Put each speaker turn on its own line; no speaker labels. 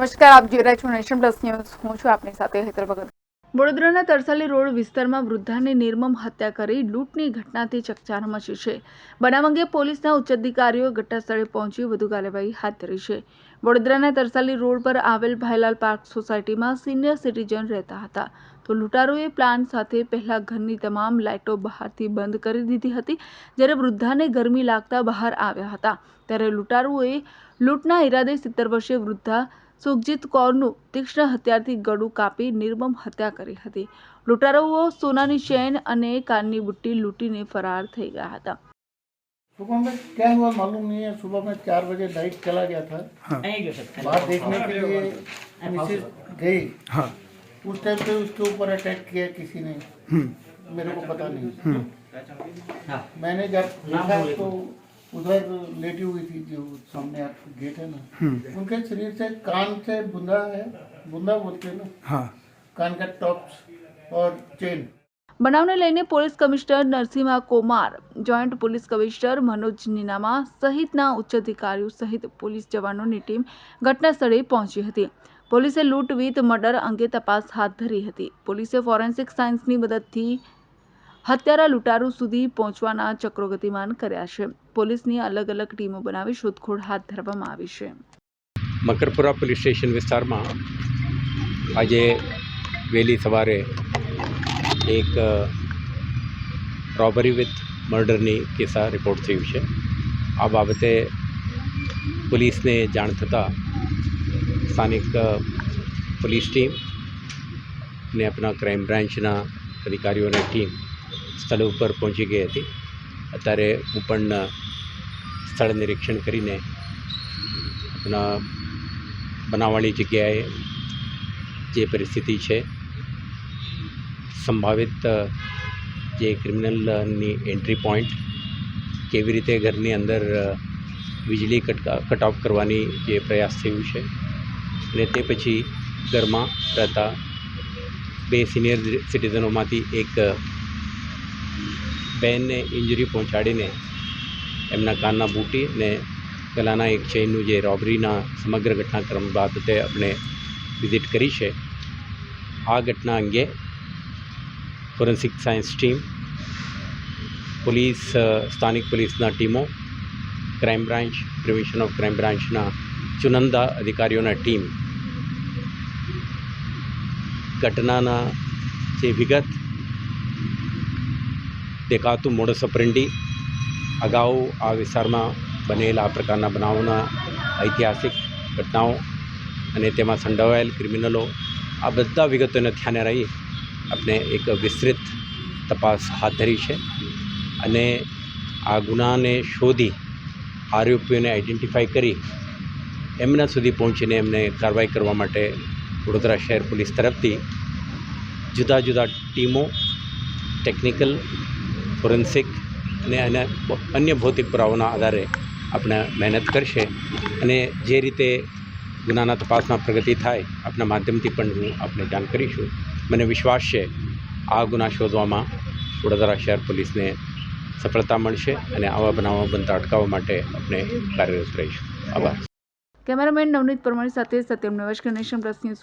નમસ્કાર, આપ જોઈ રહ્યા છો નેશન પ્લસ ન્યૂઝ. હું છું આપની સાથે હેતર ભગત. વડોદરાના તરસાલી રોડ વિસ્તારમાં વૃદ્ધાની નિર્મમ હત્યા કરી લૂંટની ઘટનાથી ચકચાર મચી છે. બનાવ અંગે પોલીસના ઉચ્ચ અધિકારીઓ ઘટનાસ્થળે પહોંચી વધુ કાર્યવાહી હાથ ધરી છે. વડોદરાના તરસાલી રોડ પર આવેલ ભાઈલાલ પાર્ક સોસાયટીમાં સિનિયર સિટીઝન રહેતા હતા. તો લૂંટારોએ પ્લાન સાથે પહેલા ઘરની તમામ લાઇટો બહારથી બંધ કરી દીધી હતી. જ્યારે વૃદ્ધાને ગરમી લાગતા બહાર આવ્યા હતા. ત્યારે લૂંટારુઓએ લૂંટના ઈરાદે સિત્તેર વર્ષીય વૃદ્ધા સુખજીત કૌરનું તીક્ષ્ણ હથિયારથી ગળું કાપી નિર્મમ હત્યા કરી હતી લૂંટારુઓ સોનાની ચેન અને કાનની બુટ્ટી લૂંટીને ફરાર થઈ ગયા હતા
सुबह में क्या हुआ मालूम नहीं है सुबह में चार बजे लाइट चला गया था बाहर देखने के लिए मिसेज गई
हाँ
उस टाइम पे उसके ऊपर अटैक किया किसी ने मेरे को पता नहीं मैंने जब देखा तो उधर लेटी हुई थी जो सामने आप गेट है ना उनके शरीर से कान से बुंदा है बुंदा बोलते हैं ना
हाँ
कान का टॉप्स और चेन
બનાવને લઈને police commissioner Narasimha Komar joint police commissioner Manoj Ninama સહિતના ઉચ્ચ અધિકારીઓ સહિત પોલીસ જવાનોની ટીમ ઘટના સ્થળે પહોંચી હતી પોલીસે લૂંટ વિથ મર્ડર અંગે તપાસ હાથ ધરી હતી પોલીસે ફોરેન્સિક સાયન્સની મદદથી હત્યારા લૂંટારૂ સુધી પહોંચવાના ચક્રો ગતિમાન કર્યા છે. પોલીસની અલગ અલગ ટીમો બનાવી શોધખોળ હાથ ધરવામાં આવી છે.
મકરપુરા પોલીસ સ્ટેશન વિસ્તારમાં આજે વહેલી સવારે એક રોબરી વિથ મર્ડરની કિસ્સા રિપોર્ટ થયું છે. આ બાબતે પોલીસને જાણ થતાં સ્થાનિક પોલીસ ટીમ ને આપણા ક્રાઇમ બ્રાન્ચના અધિકારીઓની ટીમ સ્થળ ઉપર પહોંચી ગઈ હતી. અત્યારે ઉપરના સ્થળ નિરીક્ષણ કરીને આપણા બનાવવાની જગ્યાએ જે પરિસ્થિતિ છે, સંભવિત જે ક્રિમિનલની એન્ટ્રી પોઈન્ટ, કેવી રીતે ઘરની અંદર વીજળી કટ ઓફ કરવાની જે પ્રયાસ થયું છે અને તે પછી ઘરમાં રહેતા બે સિનિયર સિટીઝનોમાંથી એક બેનને ઇન્જરી પહોંચાડીને એમના કાનના બૂટી અને પહેલાંના એક ચેઇનનું જે રોબરીના સમગ્ર ઘટનાક્રમ બાબતે આપણે વિઝિટ કરી છે. આ ઘટના અંગે ફોરેન્સિક સાયન્સ ટીમ, પોલીસ સ્થાનિક પોલીસના ટીમો, crime branch, prevention of crime બ્રાન્ચના ચુનંદા અધિકારીઓના ટીમ, ઘટનાના જે વિગત દેખાતું મોડસ અગાઉ આ વિસ્તારમાં બનેલા આ પ્રકારના બનાવોના ઐતિહાસિક ઘટનાઓ અને તેમાં સંડોવાયેલ ક્રિમિનલો, આ બધા વિગતોને ધ્યાને રહી આપણે એક વિસ્તૃત તપાસ હાથ ધરી છે અને આ ગુનાને શોધી આરોપીઓને આઈડેન્ટિફાઈ કરી એમના સુધી પહોંચીને એમને કાર્યવાહી કરવા માટે વડોદરા શહેર પોલીસ તરફથી જુદા જુદા ટીમો, ટેકનિકલ ફોરેન્સિક અને અને અન્ય ભૌતિક પુરાવાના આધારે આપણે મહેનત કરશે અને જે રીતે ગુનાના તપાસમાં પ્રગતિ થાય આપણા માધ્યમથી પણ હું આપને જાણ કરીશું. મને વિશ્વાસ છે આ ગુના શોધવામાં વડોદરા શહેર પોલીસને સફળતા મળશે અને આવા બનાવો બનતા અટકાવવા માટે આપણે કાર્યરત રહીશું. આભાર.
કેમેરામેન નવનીત પરમાર સાથે Satyam Navesh nation plus news